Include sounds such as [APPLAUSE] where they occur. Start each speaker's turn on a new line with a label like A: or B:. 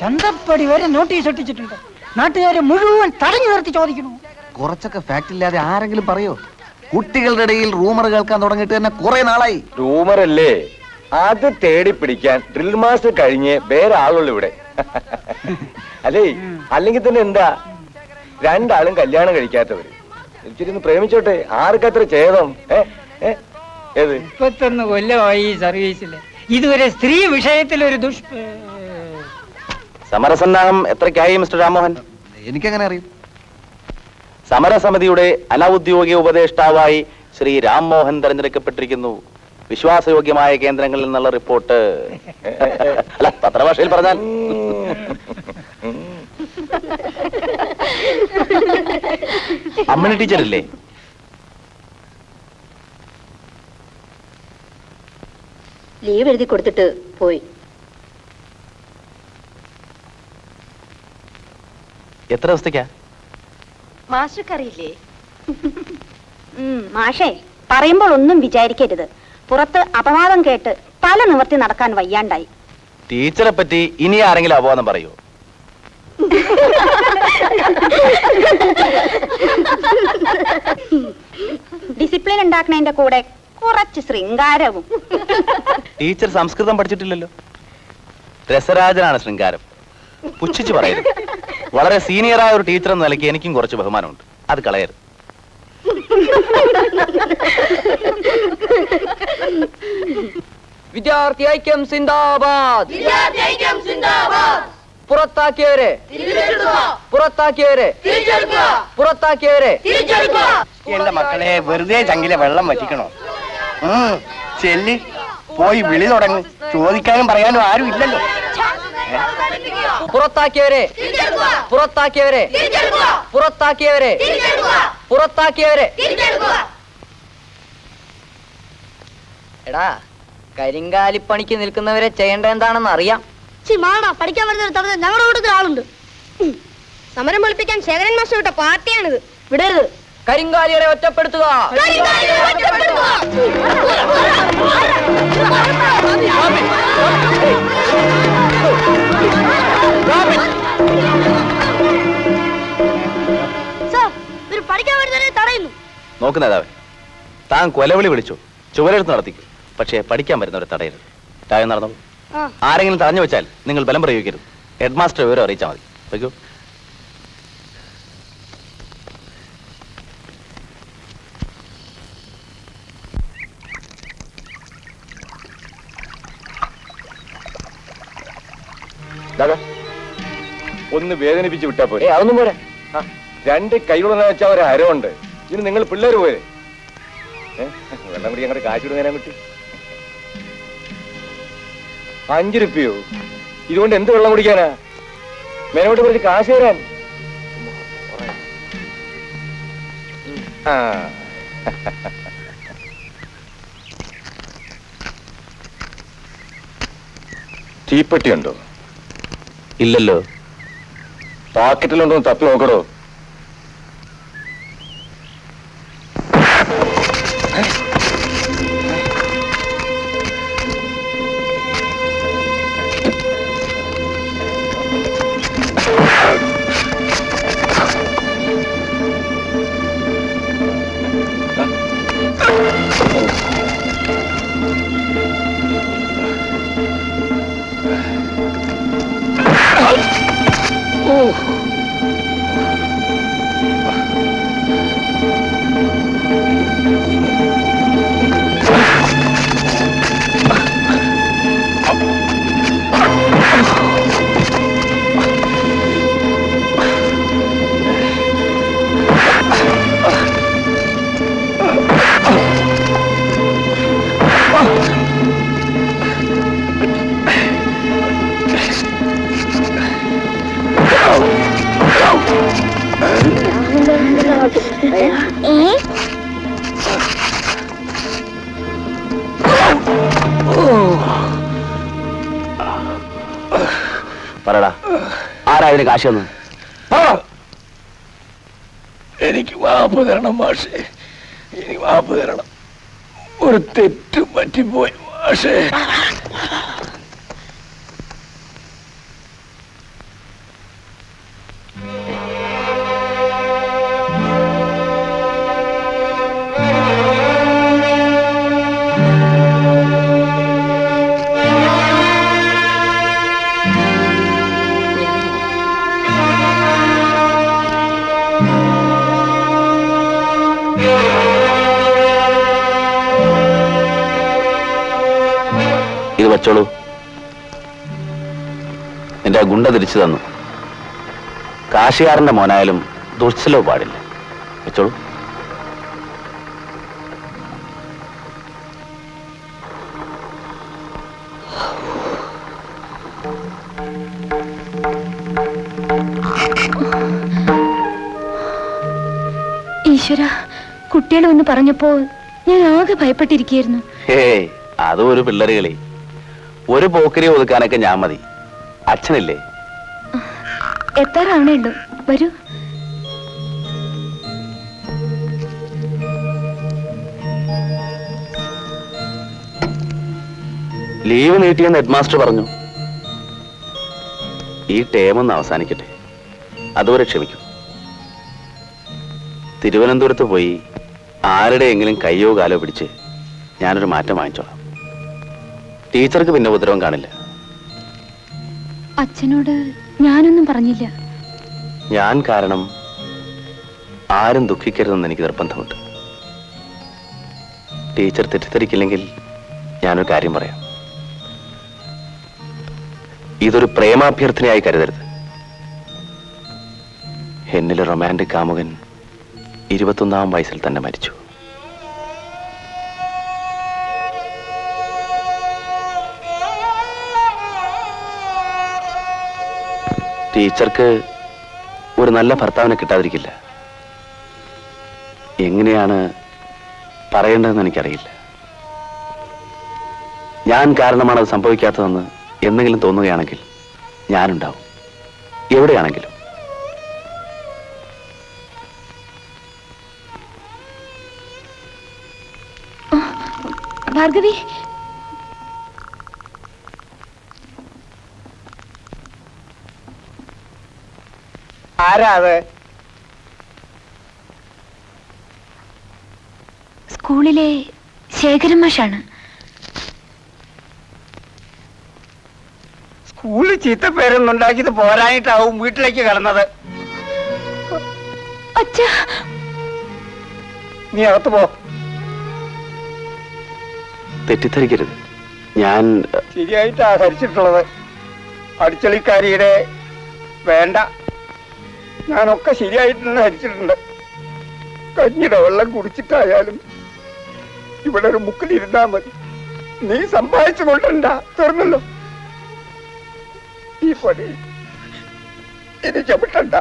A: ചന്തപ്പടി വരെ നോട്ടീസ് ഒട്ടിച്ചിട്ടുണ്ട്. നാട്ടുകാരെ മുഴുവൻ തടഞ്ഞു നിർത്തി ചോദിക്കുന്നു.
B: കുറച്ചൊക്കെ ഫാക്ട് ഇല്ലാതെ ആരെങ്കിലും പറയോ? കുട്ടികളുടെ ഇടയിൽ റൂമർ കേൾക്കാൻ തുടങ്ങിയിട്ട് തന്നെ കുറെ നാളായി.
C: റൂമർ അല്ലേ? അത് തേടി പിടിക്കാൻ ഡ്രിൽ മാസ്റ്റർ കഴിഞ്ഞ് വേറെ ആളുള്ളൂ ഇവിടെ. [LAUGHS] അല്ലേ? അല്ലെങ്കിൽ തന്നെ എന്താ? രണ്ടാളും കല്യാണം കഴിക്കാത്തവര്. ഒന്ന് പ്രേമിച്ചോട്ടെ. ആർക്കത്ര ഛേദം? ഏത്?
A: മുപ്പത്തൊന്ന് കൊല്ലമായി ഈ സർവീസിൽ ഇതുവരെ സ്ത്രീ വിഷയത്തിൽ ഒരു ദുഷ്
D: സമരസന്നാഹം എത്രയ്ക്കായി മിസ്റ്റർ രാമോഹൻ?
B: എനിക്കങ്ങനെ അറിയും?
D: സമരസമിതിയുടെ അനൌദ്യോഗിക ഉപദേഷ്ടാവായി ശ്രീ രാംമോഹൻ തെരഞ്ഞെടുക്കപ്പെട്ടിരിക്കുന്നു. വിശ്വാസയോഗ്യമായ കേന്ദ്രങ്ങളിൽ നിന്നുള്ള റിപ്പോർട്ട്. അല്ല പത്രഭാഷയിൽ പറഞ്ഞാൽ. അമ്മണി ടീച്ചറില്ലേ?
E: ലീവ് എഴുതി കൊടുത്തിട്ട് പോയി.
D: എത്ര ദിവസത്തേക്കാ?
E: മാഷക്കറിയില്ലേ? മാഷേ പറയുമ്പോൾ ഒന്നും വിചാരിക്കരുത്. പുറത്ത് അപവാദം കേട്ട് പല നിവർത്തി നടക്കാൻ വയ്യാണ്ടായി.
D: ടീച്ചറെ പറ്റി ഇനി ആരെങ്കിലും അപവാദം പറയൂ?
E: ഡിസിപ്ലിൻ ഉണ്ടാക്കുന്നതിന്റെ കൂടെ കുറച്ച് ശൃംഗാരവും.
D: ടീച്ചർ സംസ്കൃതം പഠിച്ചിട്ടില്ലല്ലോ. രസരാജനാണ് ശൃംഗാരം. പുച്ഛിച്ചു പറയരുത്. വളരെ സീനിയറായ ഒരു ടീച്ചർ എന്ന നിലയ്ക്ക് എനിക്കും കുറച്ച് ബഹുമാനമുണ്ട്. അത് കളയരുത്.
F: വിദ്യാർത്ഥി ഐക്യം സിന്ദാബാദ്. പുറത്താക്കിയവരെ. പുറത്താക്കിയവരെ. പുറത്താക്കിയവരെ.
G: എന്റെ മക്കളെ വെറുതെ ചങ്കിലെ വെള്ളം വറ്റിക്കണോ? ചെല്ലി. പോയി വിളി തുടങ്ങി. ചോദിക്കാനും പറയാനും ആരും ഇല്ലല്ലോ.
F: പുറത്താക്കിയവരെ. പുറത്താക്കിയവരെ. പുറത്താക്കിയവരെ. പുറത്താക്കിയവരെ. എടാ കരിങ്കാലി പണിക്ക് നിൽക്കുന്നവരെ ചെയ്യേണ്ട എന്താണെന്ന് അറിയാം.
H: പഠിക്കാൻ വരുന്ന തടഞ്ഞ ഞങ്ങളുടെ കൂട്ടത്തിൽ ആളുണ്ട്. സമരം പൊളിപ്പിക്കാൻ ശേഖരൻ മാസ്റ്റർ വിട്ട പാർട്ടിയാണിത്. വിടരുത്.
F: കരിങ്കാലികളെ ഒറ്റപ്പെടുത്തുക.
D: നോക്ക് നേതാവേ താൻ കൊലവിളി വിളിച്ചു ചുവരെടുത്ത് നടത്തിക്കും. പക്ഷേ പഠിക്കാൻ വരുന്നവരെ തടയരുത്. കാര്യം നടന്നു?
H: ആ.
D: ആരെങ്കിലും തടഞ്ഞു വെച്ചാൽ നിങ്ങൾ ബലം പ്രയോഗിക്കരുത്. ഹെഡ് മാസ്റ്റർ വിവരം അറിയിച്ചാൽ മതി. വയ്ക്കൂ.
C: ഒന്ന് വേദനിപ്പിച്ച് വിട്ടാ പോരെ.
F: അതൊന്നും പോരാ.
C: ആ, രണ്ട് കൈകളെന്ന് വെച്ചാൽ ഒരു അരമുണ്ട് ഇനി നിങ്ങൾ പിള്ളേർ പോയേ വെള്ളം കുടി ഞങ്ങളുടെ കാശ് കൊടുക്കാൻ കിട്ടി അഞ്ചു രൂപയോ ഇതുകൊണ്ട് എന്ത് വെള്ളം കുടിക്കാനാ? മേനോട്ട് കുറച്ച് കാശ് തരാൻ. ആ. തീപ്പെട്ടി ഉണ്ടോ?
D: ഇല്ലല്ലോ.
C: പാക്കറ്റിലുണ്ടോ തപ്പി നോക്കടോ.
D: പറയടാ ആരാ ഇതിന് കാശ് തന്നു
G: എനിക്ക് വാപ്പ് തരണം മാഷേ. എനിക്ക് വാപ്പ് തരണം. ഒരു തെറ്റ് പറ്റിപ്പോയി മാഷേ.
D: വച്ചോളൂ നിന്റെ ആ ഗുണ്ട തിരിച്ചു തന്നു. കാശിയാറിന്റെ മോനായാലും ദുർച്ചലോ പാടില്ല. വെച്ചോളൂ.
E: ഈശ്വര കുട്ടികളെ ഒന്ന് പറഞ്ഞപ്പോ ഞാൻ ആകെ
D: ഭയപ്പെട്ടിരിക്കുന്നു അതും ഒരു പിള്ളേര് കളി. ഒരു പോക്കരി ഒതുക്കാനൊക്കെ ഞാൻ മതി. അച്ഛനില്ലേ?
E: എത്രയാണ് ഉള്ളൂ വരൂ.
D: ലീവ് നീട്ടിയെന്ന് ഹെഡ് മാസ്റ്റർ പറഞ്ഞു. ഈ ടേം ഒന്ന് അവസാനിക്കട്ടെ. അതുവരെ ക്ഷമിക്കും. തിരുവനന്തപുരത്ത് പോയി ആരുടെയെങ്കിലും കയ്യോ കാലോ പിടിച്ച് ഞാനൊരു മാറ്റം വാങ്ങിച്ചോളാം. ടീച്ചർക്ക് പിന്നെ ഉപദ്രവം കാണില്ല.
E: അച്ഛനോട് ഞാനൊന്നും പറഞ്ഞില്ല.
D: ഞാൻ കാരണം ആരും ദുഃഖിക്കരുതെന്ന് എനിക്ക് നിർബന്ധമുണ്ട്. ടീച്ചർ തെറ്റിദ്ധരിക്കില്ലെങ്കിൽ ഞാനൊരു കാര്യം പറയാം. ഇതൊരു പ്രേമാഭ്യർത്ഥനയായി കരുതരുത്. എന്നിലെ റൊമാന്റിക് കാമുകൻ ഇരുപത്തൊന്നാം വയസ്സിൽ തന്നെ മരിച്ചു. ടീച്ചർക്ക് ഒരു നല്ല ഭർത്താവിനെ കിട്ടാതിരിക്കില്ല. എങ്ങനെയാണ് പറയേണ്ടതെന്ന് എനിക്കറിയില്ല. ഞാൻ കാരണമാണ് അത് സംഭവിക്കാത്തതെന്ന് എന്തെങ്കിലും തോന്നുകയാണെങ്കിൽ ഞാനുണ്ടാവും. എവിടെയാണെങ്കിലും.
E: ഭാർഗവി
G: ആരാ അത്
E: സ്കൂളിലെ ശേഖരൻ മാഷാണ്.
G: സ്കൂളിൽ ചീത്ത പേരൊന്നും ഉണ്ടാക്കിയത് പോരായിട്ടാവും വീട്ടിലേക്ക് കടന്നത്.
E: അച്ഛാ.
G: നീ അകത്ത് പോ.
D: തെറ്റിദ്ധരിക്കരുത്. ഞാൻ
G: ശരിയായിട്ടാ ധരിച്ചിട്ടുള്ളത്. അടിച്ചളിക്കാരിയുടെ വേണ്ട. ഞാനൊക്കെ ശരിയായിട്ട് തന്നെ ധരിച്ചിട്ടുണ്ട്. കഞ്ഞിയുടെ വെള്ളം കുടിച്ചിട്ടായാലും ഇവിടെ ഒരു മുക്കിലിരുന്നാ മതി. നീ സമ്പാദിച്ചു കൊണ്ടണ്ട തീർന്നല്ലോ. ഈ പണി ഇനി ചവിട്ടണ്ട.